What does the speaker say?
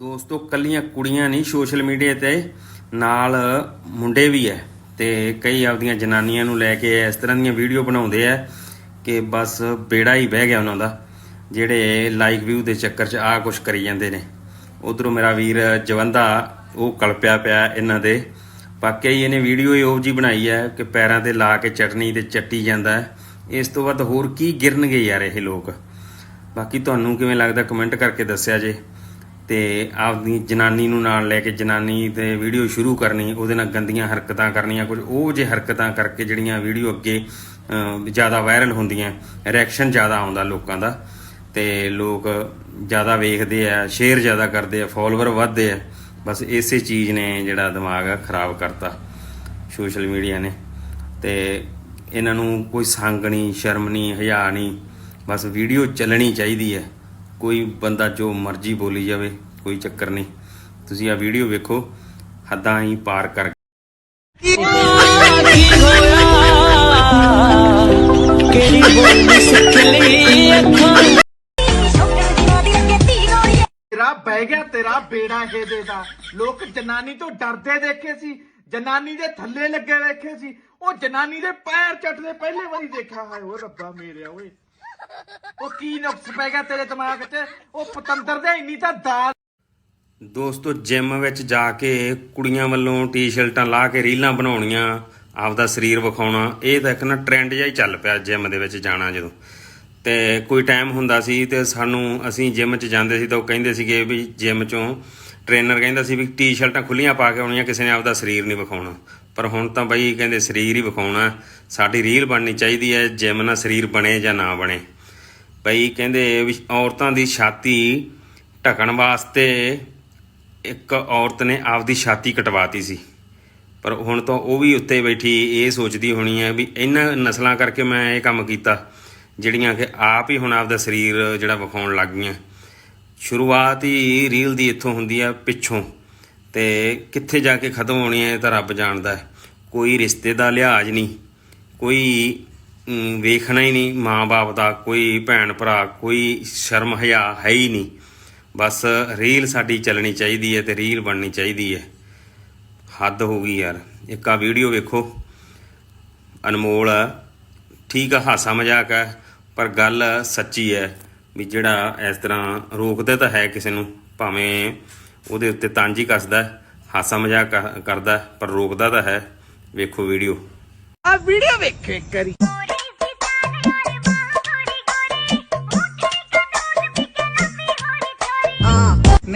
ਦੋਸਤੋ, ਕੱਲੀਆਂ ਕੁੜੀਆਂ ਨਹੀਂ, ਸੋਸ਼ਲ ਮੀਡੀਆ ਤੇ ਨਾਲ ਮੁੰਡੇ ਵੀ ਐ ਤੇ ਕਈ ਆਪਦੀਆਂ ਜਨਾਨੀਆਂ ਨੂੰ ਲੈ ਕੇ ਇਸ ਤਰ੍ਹਾਂ ਦੀਆਂ ਵੀਡੀਓ ਬਣਾਉਂਦੇ ਆ ਕਿ ਬਸ ਬੇੜਾ ਹੀ ਬਹਿ ਗਿਆ ਉਹਨਾਂ ਦਾ, ਜਿਹੜੇ ਲਾਈਕ ਵਿਊ ਦੇ ਚੱਕਰ 'ਚ ਆ ਕੁਛ ਕਰੀ ਜਾਂਦੇ ਨੇ। ਉਧਰੋਂ ਮੇਰਾ ਵੀਰ ਜਵੰਦਾ, ਉਹ ਕਲਪਿਆ ਪਿਆ ਇਹਨਾਂ ਦੇ। ਵਾਕਿਆ ਇਹਨੇ ਵੀਡੀਓ ਹੀ ਉਹ ਜੀ ਬਣਾਈ ਹੈ ਕਿ ਪੈਰਾਂ ਤੇ ਲਾ ਕੇ ਚਟਨੀ ਤੇ ਚੱਟੀ ਜਾਂਦਾ ਹੈ ਇਸ ਤੋਂ ਵੱਧ ਹੋਰ ਕੀ ਗਿਰਨਗੇ ਯਾਰ ਇਹ ਲੋਕ? ਬਾਕੀ ਤੁਹਾਨੂੰ ਕਿਵੇਂ ਲੱਗਦਾ ਕਮੈਂਟ ਕਰਕੇ ਦੱਸਿਆ ਜੇ। ਤੇ ਆਪਦੀ ਜਨਾਨੀ ਨੂੰ ਨਾਲ ਲੈ ਕੇ ਜਨਾਨੀ ਤੇ ਵੀਡੀਓ ਸ਼ੁਰੂ ਕਰਨੀ, ਉਹਦੇ ਨਾਲ ਗੰਦੀਆਂ ਹਰਕਤਾਂ ਕਰਨੀਆਂ, ਕੁਝ ਉਹ ਜੇ ਹਰਕਤਾਂ ਕਰਕੇ ਜਿਹੜੀਆਂ ਵੀਡੀਓ ਅੱਗੇ ਜ਼ਿਆਦਾ ਵਾਇਰਲ ਹੁੰਦੀਆਂ ਰਿਐਕਸ਼ਨ ਜ਼ਿਆਦਾ ਆਉਂਦਾ ਲੋਕਾਂ ਦਾ ਤੇ ਲੋਕ ਜ਼ਿਆਦਾ ਵੇਖਦੇ ਆ ਸ਼ੇਅਰ ਜ਼ਿਆਦਾ ਕਰਦੇ ਆ ਫਾਲੋਅਰ ਵੱਧਦੇ ਆ, ਬਸ ਇਸੇ ਚੀਜ਼ ਨੇ ਜਿਹੜਾ ਦਿਮਾਗ ਆ ਖਰਾਬ ਕਰਤਾ ਸੋਸ਼ਲ ਮੀਡੀਆ ਨੇ ਤੇ ਇਹਨਾਂ ਨੂੰ ਕੋਈ ਸੰਗ ਨਹੀਂ, ਸ਼ਰਮ ਨਹੀਂ, ਹਯਾ ਨਹੀਂ, ਬਸ ਵੀਡੀਓ ਚੱਲਣੀ ਚਾਹੀਦੀ ਹੈ। ਕੋਈ ਬੰਦਾ ਜੋ ਮਰਜ਼ੀ ਬੋਲੀ ਜਾਵੇ ਕੋਈ ਚੱਕਰ ਨਹੀਂ। ਤੁਸੀਂ ਆ ਵੀਡੀਓ ਵੇਖੋ ਹੱਦਾਂ ਹੀ ਪਾਰ ਕਰ ਕਿਹੜੀ ਬੋਲੀ ਸਿੱਖ ਲਈ ਅੱਖਾਂ ਤੇਰਾ ਬਹਿ ਗਿਆ ਤੇਰਾ ਬੇੜਾ ਇਹਦੇ ਦਾ। ਲੋਕ ਜਨਾਨੀ ਤੋਂ ਡਰਦੇ ਦੇਖੇ ਸੀ। ਜਨਾਨੀ ਦੇ ਥੱਲੇ ਲੱਗੇ ਵੇਖੇ ਸੀ। ਉਹ ਜਨਾਨੀ ਦੇ ਪੈਰ ਚੱਟਦੇ ਪਹਿਲੇ ਵਾਰੀ ਦੇਖਿਆ ਹਾਏ ਓ ਰੱਬਾ ਮੇਰਿਆ ਓਏ। ਉਹ ਕੀ ਨੁਕਸ ਪੈ ਗਿਆ ਤੇਰੇ ਦਿਮਾਗ 'ਚ ਉਹ ਪਤੰਦਰ ਦੇ ਇੰਨੀ ਤਾਂ ਦਾਲ ਦੋਸਤੋ, ਜਿਮ ਵਿੱਚ ਜਾ ਕੇ ਕੁੜੀਆਂ ਵੱਲੋਂ ਟੀ-ਸ਼ਰਟਾਂ ਲਾ ਕੇ ਰੀਲਾਂ ਬਣਾਉਣੀਆਂ, ਆਪਦਾ ਸਰੀਰ ਵਿਖਾਉਣਾ, ਇਹ ਤਾਂ ਇੱਕ ਨਾ ਟ੍ਰੈਂਡ ਜਿਹਾ ਹੀ ਚੱਲ ਪਿਆ ਜਿਮ ਦੇ ਵਿੱਚ ਜਾਣਾ ਜਦੋਂ। ਤੇ ਕੋਈ ਟਾਈਮ ਹੁੰਦਾ ਸੀ ਤੇ ਸਾਨੂੰ, ਅਸੀਂ ਜਿਮ 'ਚ ਜਾਂਦੇ ਸੀ ਤਾਂ ਉਹ ਕਹਿੰਦੇ ਸੀਗੇ ਵੀ ਜਿਮ 'ਚੋਂ ਟ੍ਰੇਨਰ ਕਹਿੰਦਾ ਸੀ ਵੀ ਟੀ-ਸ਼ਰਟਾਂ ਖੁੱਲੀਆਂ ਪਾ ਕੇ ਆਉਣੀਆਂ, ਕਿਸੇ ਨੇ ਆਪਦਾ ਸਰੀਰ ਨਹੀਂ ਵਿਖਾਉਣਾ। ਪਰ ਹੁਣ ਤਾਂ ਬਈ ਕਹਿੰਦੇ ਸਰੀਰ ਹੀ ਵਿਖਾਉਣਾ, ਸਾਡੀ ਰੀਲ ਬਣਨੀ ਚਾਹੀਦੀ ਹੈ, ਜਿਮ ਨਾਲ ਸਰੀਰ ਬਣੇ ਜਾਂ ਨਾ ਬਣੇ। ਬਈ ਕਹਿੰਦੇ ਵੀ ਔਰਤਾਂ ਦੀ ਛਾਤੀ ਢਕਣ ਵਾਸਤੇ ਇੱਕ ਔਰਤ ਨੇ ਆਪਦੀ ਛਾਤੀ ਕਟਵਾਤੀ ਸੀ। ਪਰ ਹੁਣ ਤਾਂ ਉਹ ਵੀ ਉੱਤੇ ਬੈਠੀ ਇਹ ਸੋਚਦੀ ਹੋਣੀ ਹੈ ਵੀ ਇਹਨਾਂ ਨਸਲਾਂ ਕਰਕੇ ਮੈਂ ਇਹ ਕੰਮ ਕੀਤਾ, ਜਿਹੜੀਆਂ ਕਿ ਆਪ ਹੀ ਹੁਣ ਆਪਦਾ ਸਰੀਰ ਜਿਹੜਾ ਵਿਖਾਉਣ ਲੱਗ ਗਈਆਂ। ਸ਼ੁਰੂਆਤ ਹੀ ਰੀਲ ਦੀ ਇੱਥੋਂ ਹੁੰਦੀ ਆ, ਪਿੱਛੋਂ। ਤੇ ਕਿੱਥੇ ਜਾ ਕੇ ਖਤਮ ਹੋਣੀ ਹੈ ਇਹ ਤਾਂ ਰੱਬ ਜਾਣਦਾ ਹੈ। ਕੋਈ ਰਿਸ਼ਤੇ ਦਾ ਲਿਹਾਜ਼ ਨਹੀਂ, ਕੋਈ ਵੇਖਣਾ ਹੀ ਨਹੀਂ ਮਾਂ-ਬਾਪ ਦਾ ਕੋਈ ਭੈਣ ਭਰਾ, ਕੋਈ ਸ਼ਰਮ ਹਯਾ ਹੈ ਹੀ ਨਹੀਂ। ਬਸ ਰੀਲ ਸਾਡੀ ਚੱਲਣੀ ਚਾਹੀਦੀ ਹੈ ਤੇ ਰੀਲ ਬਣਨੀ ਚਾਹੀਦੀ ਹੈ। ਹੱਦ ਹੋ ਗਈ ਯਾਰ। ਇੱਕ ਆ ਵੀਡੀਓ ਵੇਖੋ। ਅਨਮੋਲ, ਠੀਕ ਆ, ਹਾਸਾ ਮਜ਼ਾਕ ਹੈ, ਪਰ ਗੱਲ ਸੱਚੀ ਹੈ ਵੀ ਜਿਹੜਾ ਇਸ ਤਰ੍ਹਾਂ ਰੋਕਦਾ ਤਾਂ ਹੈ ਕਿਸੇ ਨੂੰ, ਭਾਵੇਂ ਉਹਦੇ ਉੱਤੇ ਤੰਜ ਕੱਸਦਾ ਹਾਸਾ ਮਜ਼ਾਕ ਕਰ- ਕਰਦਾ ਪਰ ਰੋਕਦਾ ਤਾਂ ਹੈ। ਵੇਖੋ ਵੀਡੀਓ। ਆ ਵੀਡੀਓ ਵੇਖੇ ਕਰੀ